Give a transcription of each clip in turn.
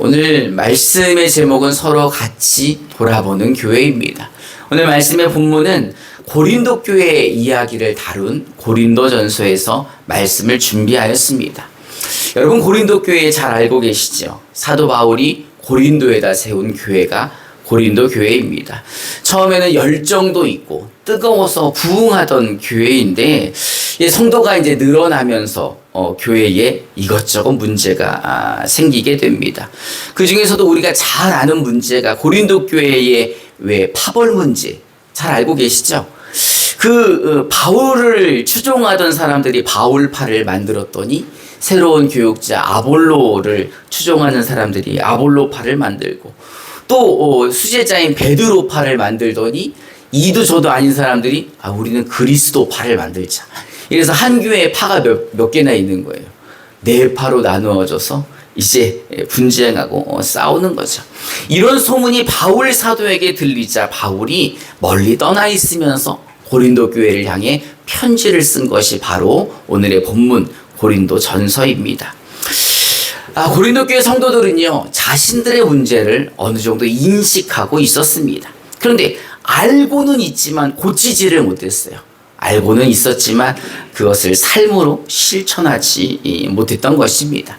오늘 말씀의 제목은 서로 같이 돌아보는 교회입니다. 오늘 말씀의 본문은 고린도 교회의 이야기를 다룬 고린도전서에서 말씀을 준비하였습니다. 여러분 고린도 교회 잘 알고 계시죠? 사도 바울이 고린도에다 세운 교회가 고린도 교회입니다. 처음에는 열정도 있고 뜨거워서 부흥하던 교회인데 이 성도가 이제 늘어나면서 어, 교회에 이것저것 문제가 아, 생기게 됩니다. 그 중에서도 우리가 잘 아는 문제가 고린도 교회의 왜 파벌 문제 잘 알고 계시죠? 그 어, 바울을 추종하던 사람들이 바울파를 만들었더니 새로운 교육자 아볼로를 추종하는 사람들이 아볼로파를 만들고 또 어, 수제자인 베드로파를 만들더니 이도 저도 아닌 사람들이 아 우리는 그리스도파를 만들자. 이래서 한 교회에 파가 몇, 몇 개나 있는 거예요. 네 파로 나누어져서 이제 분쟁하고 어, 싸우는 거죠. 이런 소문이 바울 사도에게 들리자 바울이 멀리 떠나 있으면서 고린도 교회를 향해 편지를 쓴 것이 바로 오늘의 본문 고린도 전서입니다. 아, 고린도 교회 성도들은요, 자신들의 문제를 어느 정도 인식하고 있었습니다. 그런데 알고는 있지만 고치지를 못했어요. 알고는 있었지만 그것을 삶으로 실천하지 못했던 것입니다.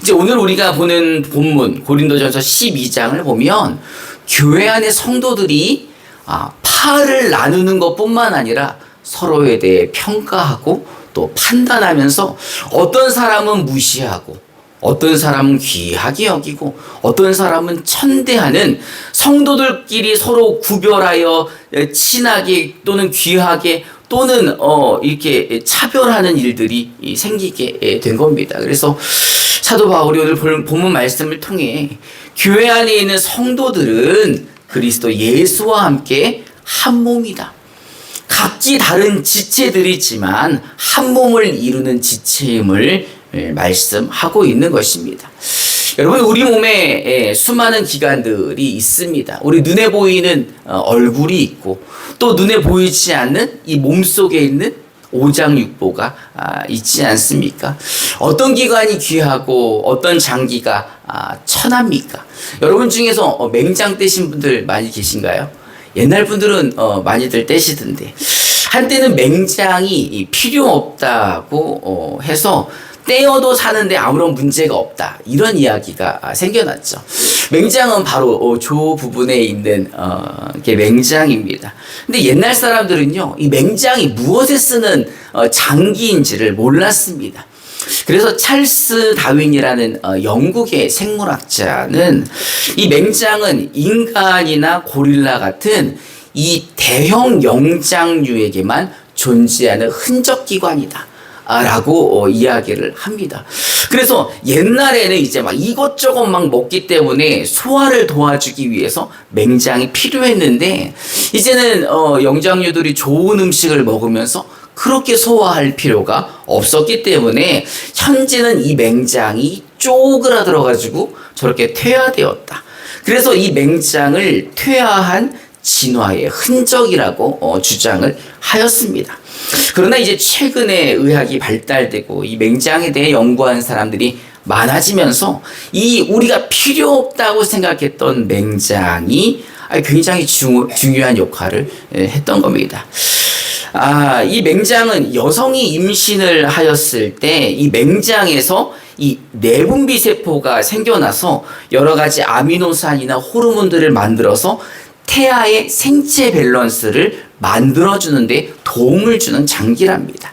이제 오늘 우리가 보는 본문 고린도전서 12장을 보면 교회 안의 성도들이 아, 파를 나누는 것뿐만 아니라 서로에 대해 평가하고 또 판단하면서 어떤 사람은 무시하고 어떤 사람은 귀하게 여기고 어떤 사람은 천대하는 성도들끼리 서로 구별하여 친하게 또는 귀하게 또는 어 이렇게 차별하는 일들이 생기게 된 겁니다. 그래서 사도 바울이 오늘 본문 말씀을 통해 교회 안에 있는 성도들은 그리스도 예수와 함께 한 몸이다. 각기 다른 지체들이지만 한 몸을 이루는 지체임을 말씀하고 있는 것입니다. 여러분 우리 몸에 수많은 기관들이 있습니다. 우리 눈에 보이는 어, 얼굴이 있고 또 눈에 보이지 않는 이 몸 속에 있는 오장육부가 아, 있지 않습니까? 어떤 기관이 귀하고 어떤 장기가 아, 천합니까? 여러분 중에서 어, 맹장 떼신 분들 많이 계신가요? 옛날 분들은 어, 많이들 떼시던데 한때는 맹장이 필요 없다고 해서 떼어도 사는데 아무런 문제가 없다. 이런 이야기가 생겨났죠. 맹장은 바로 어, 조 부분에 있는 어, 게 맹장입니다. 근데 옛날 사람들은요, 이 맹장이 무엇에 쓰는 어, 장기인지를 몰랐습니다. 그래서 찰스 다윈이라는 어, 영국의 생물학자는 이 맹장은 인간이나 고릴라 같은 이 대형 영장류에게만 존재하는 흔적 기관이다. 라고 어, 이야기를 합니다. 그래서 옛날에는 이제 막 이것저것 막 먹기 때문에 소화를 도와주기 위해서 맹장이 필요했는데 이제는 어, 영장류들이 좋은 음식을 먹으면서 그렇게 소화할 필요가 없었기 때문에 현재는 이 맹장이 쪼그라들어 가지고 저렇게 퇴화되었다. 그래서 이 맹장을 퇴화한 진화의 흔적이라고 어, 주장을 하였습니다. 그러나 이제 최근에 의학이 발달되고 이 맹장에 대해 연구한 사람들이 많아지면서 이 우리가 필요 없다고 생각했던 맹장이 굉장히 중, 중요한 역할을 했던 겁니다. 아, 이 맹장은 여성이 임신을 하였을 때 이 맹장에서 이 내분비 세포가 생겨나서 여러 가지 아미노산이나 호르몬들을 만들어서 태아의 생체 밸런스를 만들어주는데 도움을 주는 장기랍니다.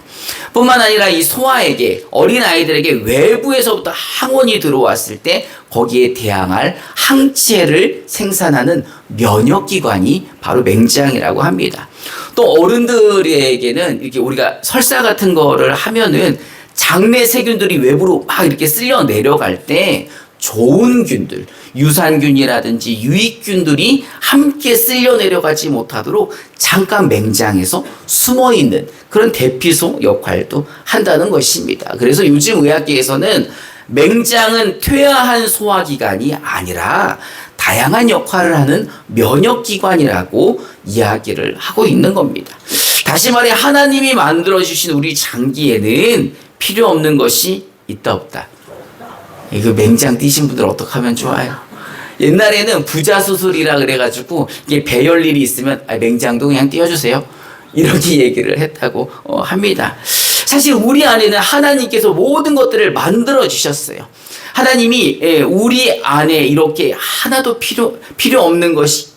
뿐만 아니라 이 소아에게 어린 아이들에게 외부에서부터 항원이 들어왔을 때 거기에 대항할 항체를 생산하는 면역기관이 바로 맹장이라고 합니다. 또 어른들에게는 이렇게 우리가 설사 같은 거를 하면은 장내 세균들이 외부로 막 이렇게 쓸려 내려갈 때 좋은 균들, 유산균이라든지 유익균들이 함께 쓸려 내려가지 못하도록 잠깐 맹장에서 숨어 있는 그런 대피소 역할도 한다는 것입니다. 그래서 요즘 의학계에서는 맹장은 퇴화한 소화기관이 아니라 다양한 역할을 하는 면역기관이라고 이야기를 하고 있는 겁니다. 다시 말해 하나님이 만들어주신 우리 장기에는 필요 없는 것이 있다 없다. 이거 맹장 뛰신 분들 어떻게 하면 좋아요? 옛날에는 부자 수술이라 그래가지고 이게 배열 일이 있으면 아, 맹장도 그냥 띄워주세요. 이렇게 얘기를 했다고 어, 합니다. 사실 우리 안에는 하나님께서 모든 것들을 만들어 주셨어요. 하나님이 예, 우리 안에 이렇게 하나도 필요 필요 없는 것이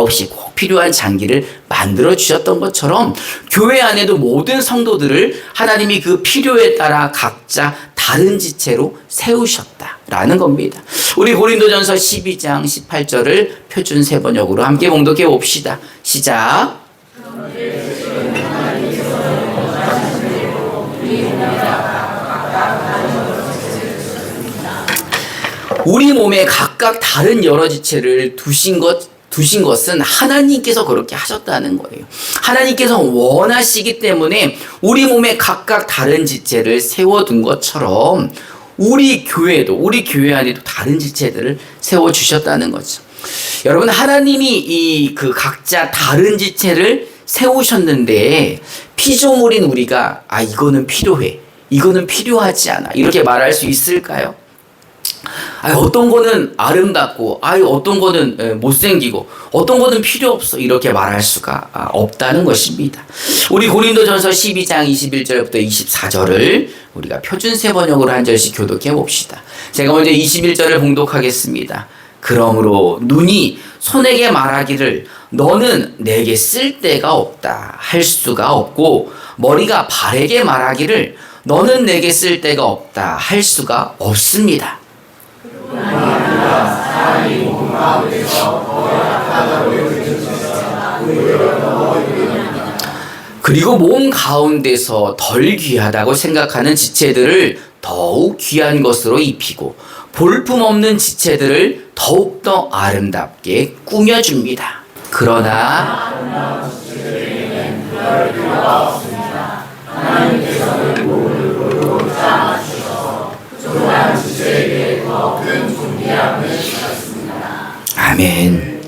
없이 꼭 필요한 장기를 만들어 주셨던 것처럼 교회 안에도 모든 성도들을 하나님이 그 필요에 따라 각자 다른 지체로 세우셨다라는 겁니다. 우리 고린도전서 12장 18절을 표준 세 번역으로 함께 봉독해 봅시다. 시작. 우리 몸에 각각 다른 여러 지체를 두신 것 두신 것은 하나님께서 그렇게 하셨다는 거예요. 하나님께서 원하시기 때문에 우리 몸에 각각 다른 지체를 세워둔 것처럼 우리 교회도 우리 교회 안에도 다른 지체들을 세워 주셨다는 거죠. 여러분 하나님이 이 그 각자 다른 지체를 세우셨는데 피조물인 우리가 아 이거는 필요해. 이거는 필요하지 않아. 이렇게 말할 수 있을까요? 아 어떤 거는 아름답고 아 어떤 거는 에, 못생기고 어떤 거는 필요 없어 이렇게 말할 수가 아, 없다는 것입니다. 우리 고린도전서 12장 21절부터 24절을 우리가 표준 세 번역으로 한 절씩 교독해 봅시다. 제가 먼저 21절을 봉독하겠습니다. 그러므로 눈이 손에게 말하기를 너는 내게 쓸 데가 없다 할 수가 없고 머리가 발에게 말하기를 너는 내게 쓸 데가 없다 할 수가 없습니다. 그리고 몸 가운데서 덜 귀하다고 생각하는 지체들을 더욱 귀한 것으로 입히고 볼품 없는 지체들을 더욱더 아름답게 꾸며줍니다. 그러나 아멘.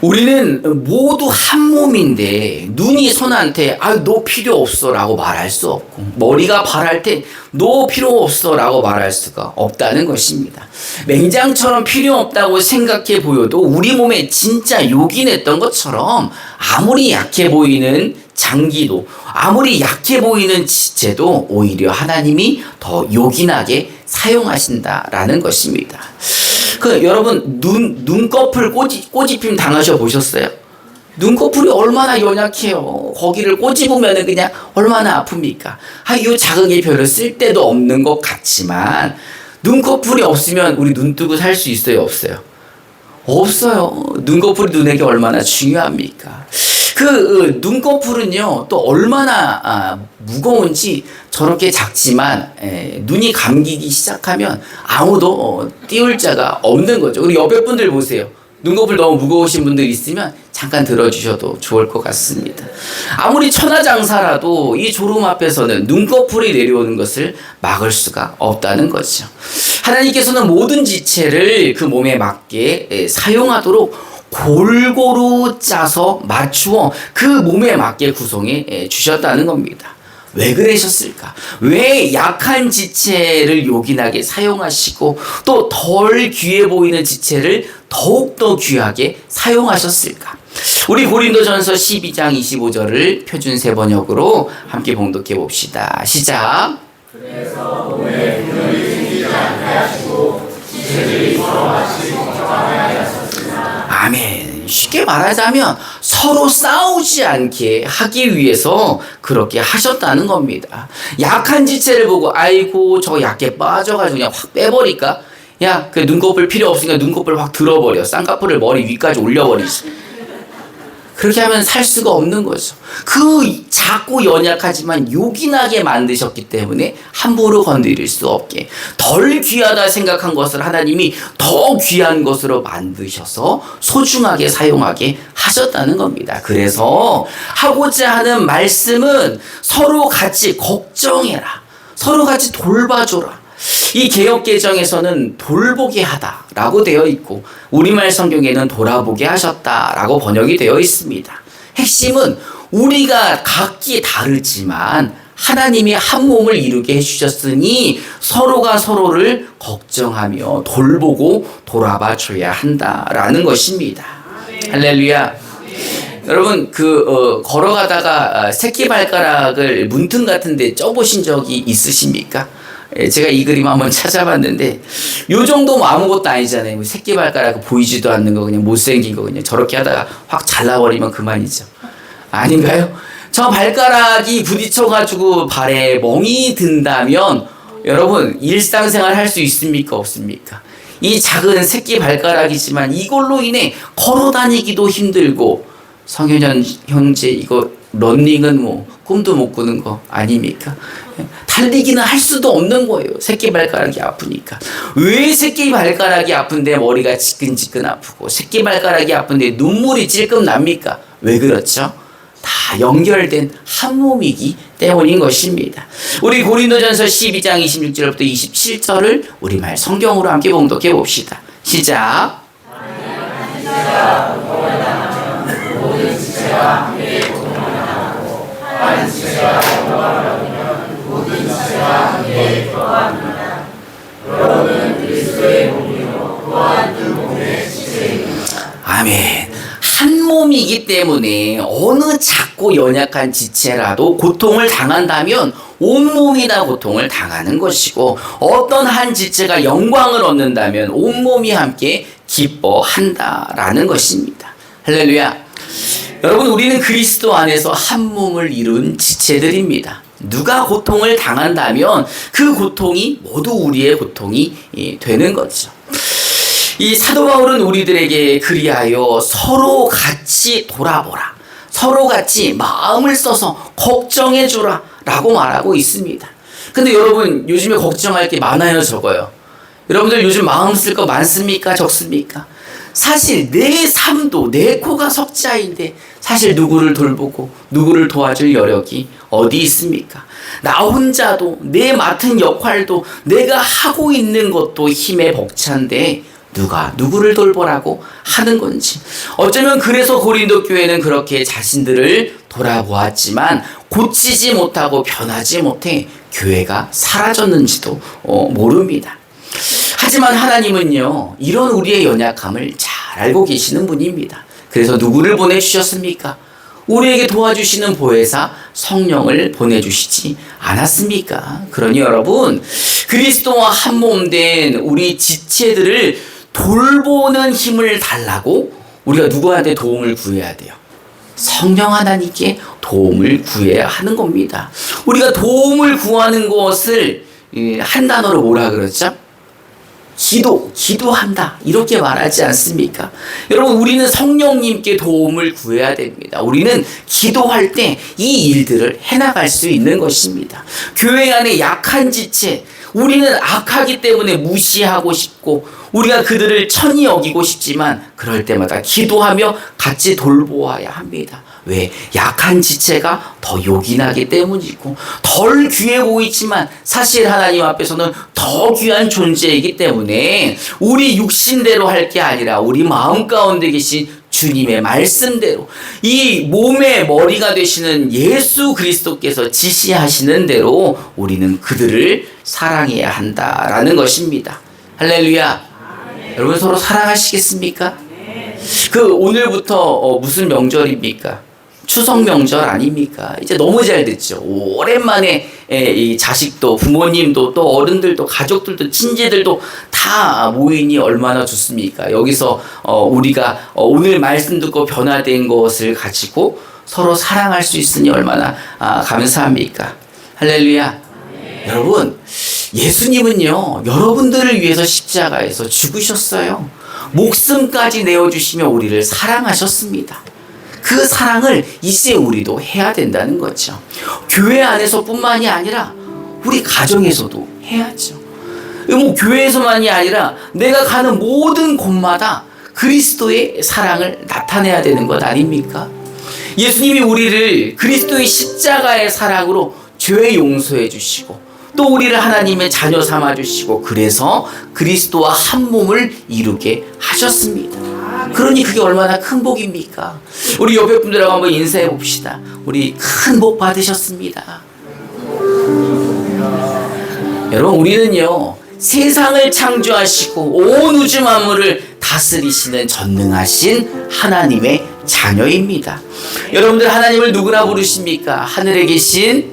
우리는 모두 한 몸인데 눈이 손한테 아 너 필요 없어라고 말할 수 없고 머리가 발할 때 너 필요 없어라고 말할 수가 없다는 것입니다. 맹장처럼 필요 없다고 생각해 보여도 우리 몸에 진짜 요긴했던 것처럼 아무리 약해 보이는 장기도 아무리 약해 보이는 지체도 오히려 하나님이 더 요긴하게 사용하신다라는 것입니다. 그 여러분 눈 눈꺼풀 꼬집 꼬집힘 당하셔 보셨어요? 눈꺼풀이 얼마나 연약해요. 거기를 꼬집으면 그냥 얼마나 아픕니까? 아, 이 자극이 별로 쓸데도 없는 것 같지만 눈꺼풀이 없으면 우리 눈 뜨고 살 수 있어요, 없어요? 없어요. 눈꺼풀이 눈에게 얼마나 중요합니까? 그 어, 눈꺼풀은요 또 얼마나 아, 무거운지 저렇게 작지만 에, 눈이 감기기 시작하면 아무도 어, 띄울 자가 없는 거죠. 우리 옆에 분들 보세요. 눈꺼풀 너무 무거우신 분들 있으면 잠깐 들어주셔도 좋을 것 같습니다. 아무리 천하장사라도 이 졸음 앞에서는 눈꺼풀이 내려오는 것을 막을 수가 없다는 거죠. 하나님께서는 모든 지체를 그 몸에 맞게 에, 사용하도록 골고루 짜서 맞추어 그 몸에 맞게 구성해 에, 주셨다는 겁니다. 왜 그러셨을까? 왜 약한 지체를 요긴하게 사용하시고 또 덜 귀해 보이는 지체를 더욱더 귀하게 사용하셨을까? 우리 고린도전서 12장 25절을 표준 세 번역으로 함께 봉독해 봅시다. 시작. 아멘. 쉽게 말하자면 서로 싸우지 않게 하기 위해서 그렇게 하셨다는 겁니다. 약한 지체를 보고 아이고 저 약해 빠져가지고 그냥 확 빼버릴까? 야, 그 눈꺼풀 필요 없으니까 눈꺼풀 확 들어버려. 쌍꺼풀을 머리 위까지 올려버리지. 그렇게 하면 살 수가 없는 거죠. 그 작고 연약하지만 요긴하게 만드셨기 때문에 함부로 건드릴 수 없게 덜 귀하다 생각한 것을 하나님이 더 귀한 것으로 만드셔서 소중하게 사용하게 하셨다는 겁니다. 그래서 하고자 하는 말씀은 서로 같이 걱정해라. 서로 같이 돌봐줘라. 이 개혁 개정에서는 돌보게 하다라고 되어 있고 우리말 성경에는 돌아보게 하셨다라고 번역이 되어 있습니다. 핵심은 우리가 각기 다르지만 하나님이 한 몸을 이루게 해주셨으니 서로가 서로를 걱정하며 돌보고 돌아봐 줘야 한다라는 것입니다. 할렐루야. 여러분 그 어, 걸어가다가 아, 새끼 발가락을 문틈 같은데 쪄보신 적이 있으십니까? 예, 제가 이 그림 한번 찾아봤는데 요 정도면 아무것도 아니잖아요. 뭐 새끼 발가락 보이지도 않는 거 그냥 못생긴 거 그냥 저렇게 하다가 확 잘라버리면 그만이죠. 아닌가요? 저 발가락이 부딪혀가지고 발에 멍이 든다면 여러분 일상생활 할 수 있습니까 없습니까? 이 작은 새끼 발가락이지만 이걸로 인해 걸어 다니기도 힘들고 성현현 형제 이거 런닝은 뭐 꿈도 못 꾸는 거 아닙니까? 달리기는 할 수도 없는 거예요. 새끼 발가락이 아프니까. 왜 새끼 발가락이 아픈데 머리가 지끈지끈 아프고 새끼 발가락이 아픈데 눈물이 찔끔 납니까? 왜 그렇죠? 다 연결된 한 몸이기 때문인 것입니다. 우리 고린도전서 12장 26절부터 27절을 우리말 성경으로 함께 봉독해 봅시다. 시작. 아멘. 한 몸이기 때문에 어느 작고 연약한 지체라도 고통을 당한다면 온몸이 다 고통을 당하는 것이고 어떤 한 지체가 영광을 얻는다면 온몸이 함께 기뻐한다라는 것입니다. 할렐루야. 여러분 우리는 그리스도 안에서 한 몸을 이룬 지체들입니다. 누가 고통을 당한다면 그 고통이 모두 우리의 고통이 예, 되는 거죠. 이 사도 바울은 우리들에게 그리하여 서로 같이 돌아보라. 서로 같이 마음을 써서 걱정해 주라. 라고 말하고 있습니다. 근데 여러분, 요즘에 걱정할 게 많아요, 적어요? 여러분들 요즘 마음 쓸 거 많습니까? 적습니까? 사실 내 삶도 내 코가 석자인데 사실 누구를 돌보고 누구를 도와줄 여력이 어디 있습니까? 나 혼자도 내 맡은 역할도 내가 하고 있는 것도 힘에 벅찬데 누가 누구를 돌보라고 하는 건지 어쩌면 그래서 고린도 교회는 그렇게 자신들을 돌아보았지만 고치지 못하고 변하지 못해 교회가 사라졌는지도 어, 모릅니다. 하지만 하나님은요 이런 우리의 연약함을 잘 알고 계시는 분입니다. 그래서 누구를 보내주셨습니까? 우리에게 도와주시는 보혜사 성령을 보내주시지 않았습니까? 그러니 여러분 그리스도와 한 몸 된 우리 지체들을 돌보는 힘을 달라고 우리가 누구한테 도움을 구해야 돼요? 성령 하나님께 도움을 구해야 하는 겁니다. 우리가 도움을 구하는 것을 예, 한 단어로 뭐라 그러죠? 기도, 기도한다. 이렇게 말하지 않습니까? 여러분, 우리는 성령님께 도움을 구해야 됩니다. 우리는 기도할 때 이 일들을 해나갈 수 있는 것입니다. 교회 안에 약한 지체, 우리는 악하기 때문에 무시하고 싶고, 우리가 그들을 천히 여기고 싶지만, 그럴 때마다 기도하며 같이 돌보아야 합니다. 왜? 약한 지체가 더 요긴하기 때문이고, 덜 귀해 보이지만, 사실 하나님 앞에서는 더 귀한 존재이기 때문에, 우리 육신대로 할 게 아니라, 우리 마음 가운데 계신 주님의 말씀대로, 이 몸의 머리가 되시는 예수 그리스도께서 지시하시는 대로, 우리는 그들을 사랑해야 한다라는 것입니다. 할렐루야. 여러분 서로 사랑하시겠습니까? 그 오늘부터 어, 무슨 명절입니까? 추석 명절 아닙니까? 이제 너무 잘 됐죠. 오랜만에 에, 이 자식도 부모님도 또 어른들도 가족들도 친지들도 다 모이니 얼마나 좋습니까? 여기서 어, 우리가 어, 오늘 말씀 듣고 변화된 것을 가지고 서로 사랑할 수 있으니 얼마나 아, 감사합니까? 할렐루야. 여러분, 예수님은요, 여러분들을 위해서 십자가에서 죽으셨어요. 목숨까지 내어주시며 우리를 사랑하셨습니다. 그 사랑을 이제 우리도 해야 된다는 거죠. 교회 안에서뿐만이 아니라 우리 가정에서도 해야죠. 뭐 교회에서만이 아니라 내가 가는 모든 곳마다 그리스도의 사랑을 나타내야 되는 것 아닙니까? 예수님이 우리를 그리스도의 십자가의 사랑으로 죄 용서해 주시고 또 우리를 하나님의 자녀 삼아 주시고 그래서 그리스도와 한 몸을 이루게 하셨습니다. 그러니 그게 얼마나 큰 복입니까? 우리 옆에 분들하고 한번 인사해 봅시다. 우리 큰 복 받으셨습니다. 여러분 우리는요 세상을 창조하시고 온 우주 만물을 다스리시는 전능하신 하나님의 자녀입니다. 여러분들 하나님을 누구나 부르십니까? 하늘에 계신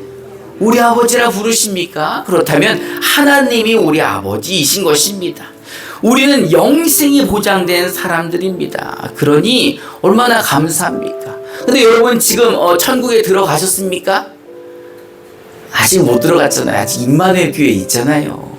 우리 아버지라 부르십니까? 그렇다면 하나님이 우리 아버지이신 것입니다. 우리는 영생이 보장된 사람들입니다. 그러니 얼마나 감사합니까? 근데 여러분 지금 어, 천국에 들어가셨습니까? 아직 못 들어갔잖아요. 아직 임마누엘 교회 있잖아요.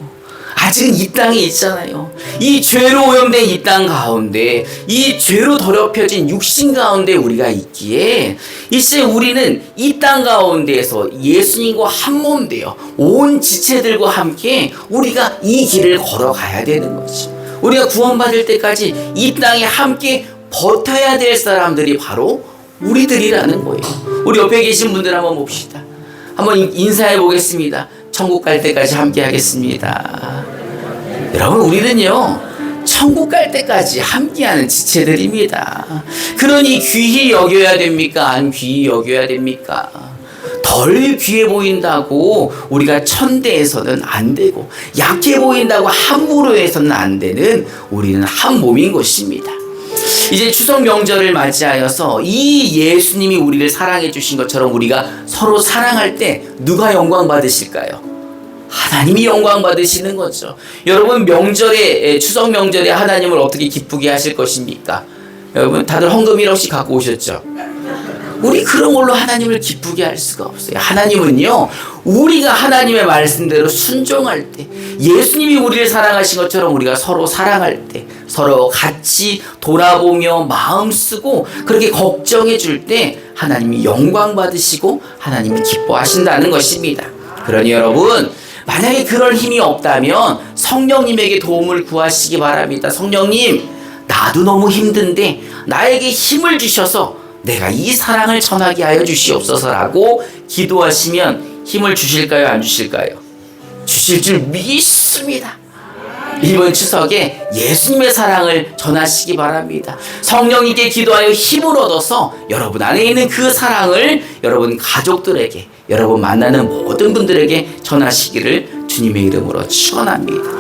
아직은 이 땅에 있잖아요. 이 죄로 오염된 이 땅 가운데, 이 죄로 더럽혀진 육신 가운데 우리가 있기에, 이제 우리는 이 땅 가운데에서 예수님과 한 몸 되어 온 지체들과 함께 우리가 이 길을 걸어가야 되는 거지. 우리가 구원받을 때까지 이 땅에 함께 버텨야 될 사람들이 바로 우리들이라는 거예요. 우리 옆에 계신 분들 한번 봅시다. 한번 인- 인사해 보겠습니다. 천국 갈 때까지 함께 하겠습니다. 여러분, 우리는요, 천국 갈 때까지 함께하는 지체들입니다. 그러니 귀히 여겨야 됩니까? 안 귀히 여겨야 됩니까? 덜 귀해 보인다고 우리가 천대에서는 안 되고, 약해 보인다고 함부로 해서는 안 되는 우리는 한 몸인 것입니다. 이제 추석 명절을 맞이하여서 이 예수님이 우리를 사랑해 주신 것처럼 우리가 서로 사랑할 때 누가 영광 받으실까요? 하나님이 영광 받으시는 거죠. 여러분 명절에 에, 추석 명절에 하나님을 어떻게 기쁘게 하실 것입니까? 여러분 다들 헌금 1억씩 갖고 오셨죠? 우리 그런 걸로 하나님을 기쁘게 할 수가 없어요. 하나님은요, 우리가 하나님의 말씀대로 순종할 때, 예수님이 우리를 사랑하신 것처럼 우리가 서로 사랑할 때, 서로 같이 돌아보며 마음 쓰고 그렇게 걱정해 줄 때, 하나님이 영광 받으시고 하나님이 기뻐하신다는 것입니다. 그러니 여러분, 만약에 그럴 힘이 없다면 성령님에게 도움을 구하시기 바랍니다. 성령님, 나도 너무 힘든데 나에게 힘을 주셔서 내가 이 사랑을 전하게 하여 주시옵소서라고 기도하시면 힘을 주실까요? 안 주실까요? 주실 줄 믿습니다. 이번 추석에 예수님의 사랑을 전하시기 바랍니다. 성령님께 기도하여 힘을 얻어서 여러분 안에 있는 그 사랑을 여러분 가족들에게, 여러분 만나는 모든 분들에게 전하시기를 주님의 이름으로 축원합니다.